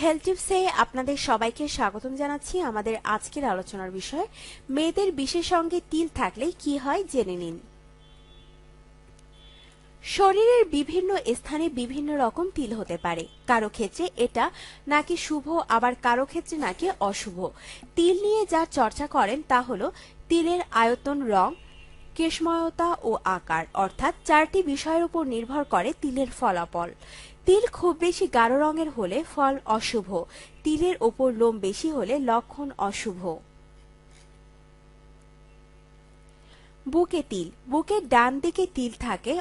Health টিপসে আপনাদের সবাইকে স্বাগতম জানাচ্ছি আমাদের আজকের আলোচনার বিষয়, মেয়েদের বিশেষ অঙ্গে তিল থাকলে কি হয় জেনে নিন। শরীরের বিভিন্ন স্থানে বিভিন্ন রকম তিল হতে পারে। কারও ক্ষেত্রে এটা নাকি শুভ, আবার কারও ক্ষেত্রে নাকি অশুভ। তিল নিয়ে যা চর্চা করেন তা হলো তিলের আয়তন, রং, কেশময়তা ও আকার, অর্থাৎ চারটি বিষয়ের উপর নির্ভর করে তিলের ফলাফল। তিল খুব বেশি গাঢ় রঙের হলে ফল অশুভ। তিলের ওপর লোম বেশি হলে লক্ষণ অশুভ। বুকে তিল। বুকের ডান দিকে তিল থাকে,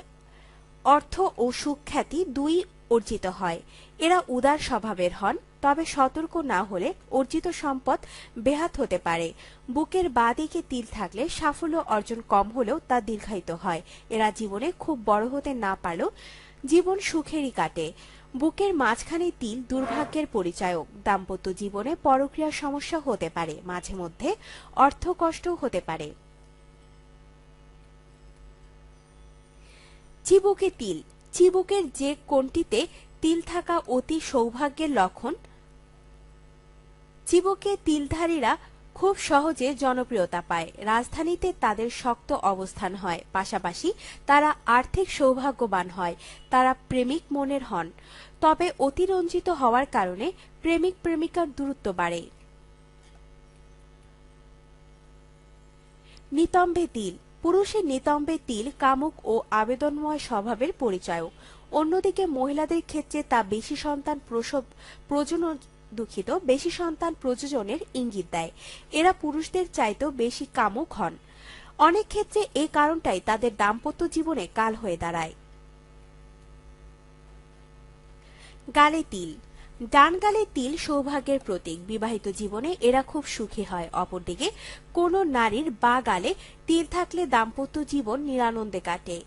অর্থ ও সুখ্যাতি দুই অর্জিত হয়। এরা উদার স্বভাবের হন, তবে সতর্ক না হলে অর্জিত সম্পদ বেহাত হতে পারে। বুকের বাঁ দিকে তিল থাকলে সাফল্য অর্জন কম হলেও তা দীর্ঘায়িত হয়। এরা জীবনে খুব বড় হতে না পারলেও জীবন সুখেরই কাটে। বুকের মাঝখানে তিল দুর্ভাগ্যের পরিচায়ক। দাম্পত্য জীবনে পরক্রিয়ার সমস্যা হতে পারে, মাঝে মধ্যে অর্থ কষ্টও হতে পারে। চিবুকে তিল। চিবুকের যে কোনটিতে তিল থাকা অতি সৌভাগ্যের লক্ষণ? চিবুকে তিলধারীরা খুব সহজে জনপ্রিয়তা পায়। রাজধানীতে তাদের শক্ত অবস্থান হয়। পাশাপাশি তারা আর্থিক সৌভাগ্যবান হয়। তারা প্রেমিক মনের হন। তবে অতিরঞ্জিত হওয়ার কারণে প্রেমিক প্রেমিকার দূরত্ব বাড়ে। নিতম্বে তিল। পুরুষের নিতম্বে তিল, কামুক ও আবেদনময় স্বভাবের পরিচায়ক অন্যদিকে মহিলাদের ক্ষেত্রে তা বেশি সন্তান প্রসব, প্রজনন দুঃখিত, বেশি সন্তান প্রযোজনের ইঙ্গিত দেয়। এরা পুরুষদের চাইতেও বেশি কামুক হন। অনেক ক্ষেত্রে এই কারণটাই তাদের দাম্পত্য জীবনে কাল হয়ে দাঁড়ায়। গালে তিল। ডান গালে তিল সৌভাগ্যের প্রতীক। বিবাহিত জীবনে এরা খুব সুখী হয়। অপরদিকে, কোন নারীর বা গালে তিল থাকলে দাম্পত্য জীবন নিরানন্দে কাটে।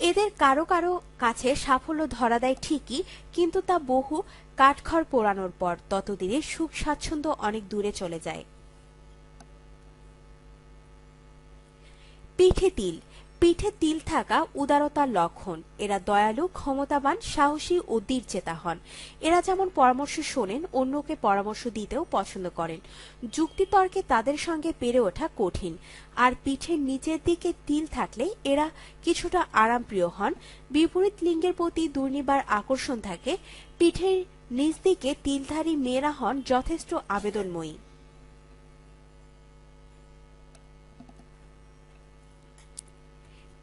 এদের কারও কারও কাছে সাফল্য ধরা দেয় ঠিকই, কিন্তু তা বহু কাঠখড় পোড়ানোর পর ততদিনে সুখ স্বাচ্ছন্দ্য অনেক দূরে চলে যায়। পিঠে তিল। পিঠে তিল থাকা উদারতার লক্ষণ। এরা দয়ালু, ক্ষমতাবান, সাহসী ও দীর্চেতা হন। এরা যেমন পরামর্শ শোনেন, অন্যকে পরামর্শ দিতেও পছন্দ করেন। যুক্তিতর্কে তাদের সঙ্গে পেরে ওঠা কঠিন। আর পিঠের নিচের দিকে তিল থাকলে এরা কিছুটা আরামপ্রিয় হন। বিপরীত লিঙ্গের প্রতি দুর্নিবার আকর্ষণ থাকে। পিঠের নিচ দিকে তিলধারী মেয়েরা হন যথেষ্ট আবেদনময়ী।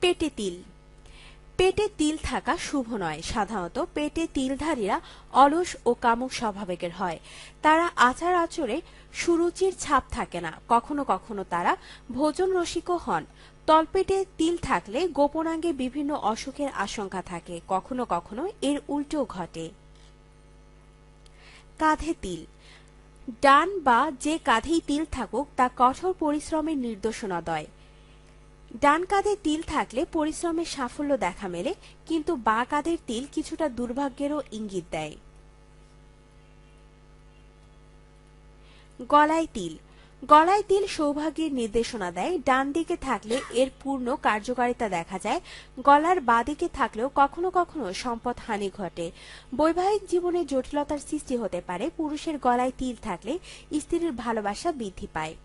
পেটে তিল। পেটে তিল থাকা শুভ নয়। সাধারণত পেটে তিলধারীরা অলস ও কামুক স্বভাবের হয়। তারা আচার আচরে সুরুচির ছাপ থাকে না। কখনো কখনো তারা ভোজন রসিকও হন। তলপেটে তিল থাকলে গোপনাঙ্গে বিভিন্ন অসুখের আশঙ্কা থাকে। কখনো কখনো এর উল্টো ঘটে। কাঁধে তিল। ডান বা যে কাঁধেই তিল থাকুক, তা কঠোর পরিশ্রমের নির্দেশনা দেয় ডান কাঁধে তিল থাকলে পরিশ্রমের সাফল্য দেখা মেলে, কিন্তু বা কাঁধের তিল কিছুটা দুর্ভাগ্যেরও ইঙ্গিত দেয়। গলায় তিল। গলায় তিল সৌভাগ্যের নির্দেশনা দেয়, ডান দিকে থাকলে এর পূর্ণ কার্যকারিতা দেখা যায়, গলার বাদিকে থাকলেও কখনো কখনো সম্পদ হানি ঘটে। বৈবাহিক জীবনে জটিলতার সৃষ্টি হতে পারে, পুরুষের গলায় তিল থাকলে স্ত্রীর ভালোবাসা বৃদ্ধি পায়।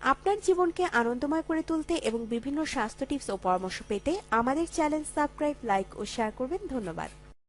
আপনার জীবনকে আনন্দময় করে তুলতে এবং বিভিন্ন স্বাস্থ্য টিপস ও পরামর্শ পেতে আমাদের চ্যানেল সাবস্ক্রাইব, লাইক ও শেয়ার করবেন। ধন্যবাদ।